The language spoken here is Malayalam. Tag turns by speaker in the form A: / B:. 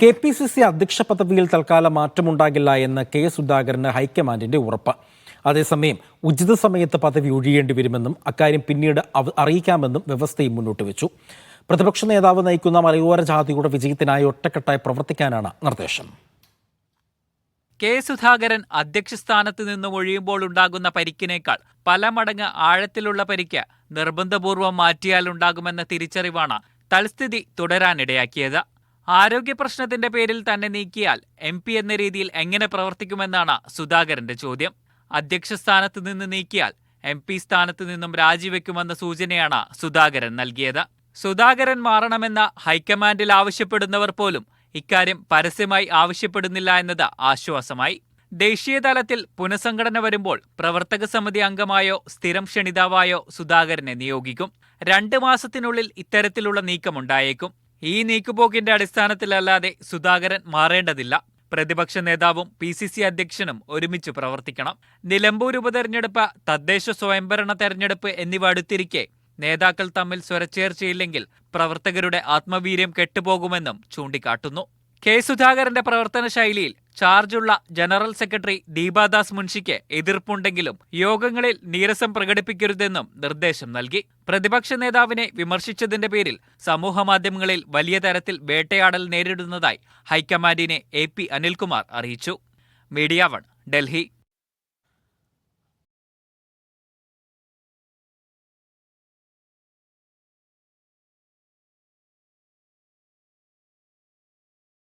A: കെ പി സി സി അധ്യക്ഷ പദവിയിൽ തൽക്കാലം മാറ്റമുണ്ടാകില്ല എന്ന് കെ സുധാകരന് ഹൈക്കമാൻഡിന്റെ ഉറപ്പ്. അതേസമയം ഉചിത സമയത്ത് പദവി ഒഴിയേണ്ടി വരുമെന്നും അക്കാര്യം പിന്നീട് അറിയിക്കാമെന്നും വ്യവസ്ഥയും മുന്നോട്ട് വെച്ചു. പ്രതിപക്ഷ നേതാവ് നയിക്കുന്ന മലയോര ജാതിയുടെ വിജയത്തിനായി ഒറ്റക്കെട്ടായി പ്രവർത്തിക്കാനാണ് നിർദ്ദേശം.
B: കെ സുധാകരൻ അധ്യക്ഷ സ്ഥാനത്ത് നിന്നും ഒഴിയുമ്പോൾ ഉണ്ടാകുന്ന പരിക്കിനേക്കാൾ പല മടങ്ങ് ആഴത്തിലുള്ള പരിക്ക് നിർബന്ധപൂർവം മാറ്റിയാലുണ്ടാകുമെന്ന തിരിച്ചറിവാണ് തൽസ്ഥിതി തുടരാനിടയാക്കിയത്. ആരോഗ്യ പ്രശ്നത്തിന്റെ പേരിൽ തന്നെ നീക്കിയാൽ എം പി എന്ന രീതിയിൽ എങ്ങനെ പ്രവർത്തിക്കുമെന്നാണ് സുധാകരന്റെ ചോദ്യം. അധ്യക്ഷ സ്ഥാനത്ത് നിന്ന് നീക്കിയാൽ എം പി സ്ഥാനത്ത് നിന്നും രാജിവെക്കുമെന്ന സൂചനയാണ് സുധാകരൻ നൽകിയത്. സുധാകരൻ മാറണമെന്ന ഹൈക്കമാൻഡിൽ ആവശ്യപ്പെടുന്നവർ പോലും ഇക്കാര്യം പരസ്യമായി ആവശ്യപ്പെടുന്നില്ല എന്നത് ആശ്വാസമായി. ദേശീയ തലത്തിൽ പുനഃസംഘടന വരുമ്പോൾ പ്രവർത്തക സമിതി അംഗമായോ സ്ഥിരം ക്ഷണിതാവായോ സുധാകരനെ നിയോഗിക്കും. രണ്ട് മാസത്തിനുള്ളിൽ ഇത്തരത്തിലുള്ള നീക്കമുണ്ടായേക്കും. ഈ നീക്കുപോക്കിന്റെ അടിസ്ഥാനത്തിലല്ലാതെ സുധാകരൻ മാറേണ്ടതില്ല. പ്രതിപക്ഷ നേതാവും പി സി സി അധ്യക്ഷനും ഒരുമിച്ച് പ്രവർത്തിക്കണം. നിലമ്പൂർ ഉപതെരഞ്ഞെടുപ്പ് തദ്ദേശ സ്വയംഭരണ തെരഞ്ഞെടുപ്പ് എന്നിവ അടുത്തിരിക്കെ നേതാക്കൾ തമ്മിൽ സ്വരച്ചേർച്ചയില്ലെങ്കിൽ പ്രവർത്തകരുടെ ആത്മവീര്യം കെട്ടുപോകുമെന്നും ചൂണ്ടിക്കാട്ടുന്നു. കെ സുധാകരന്റെ പ്രവർത്തന ശൈലിയിൽ ചാർജുള്ള ജനറൽ സെക്രട്ടറി ദീപാദാസ് മുൻഷിക്ക് എതിർപ്പുണ്ടെങ്കിലും യോഗങ്ങളിൽ നീരസം പ്രകടിപ്പിക്കരുതെന്നും നിർദ്ദേശം നൽകി. പ്രതിപക്ഷ നേതാവിനെ വിമർശിച്ചതിന്റെ പേരിൽ സമൂഹമാധ്യമങ്ങളിൽ വലിയ തരത്തിൽ വേട്ടയാടൽ നേരിടുന്നതായി ഹൈക്കമാൻഡിനെ എ പി അനിൽകുമാർ അറിയിച്ചു. Media one Delhi.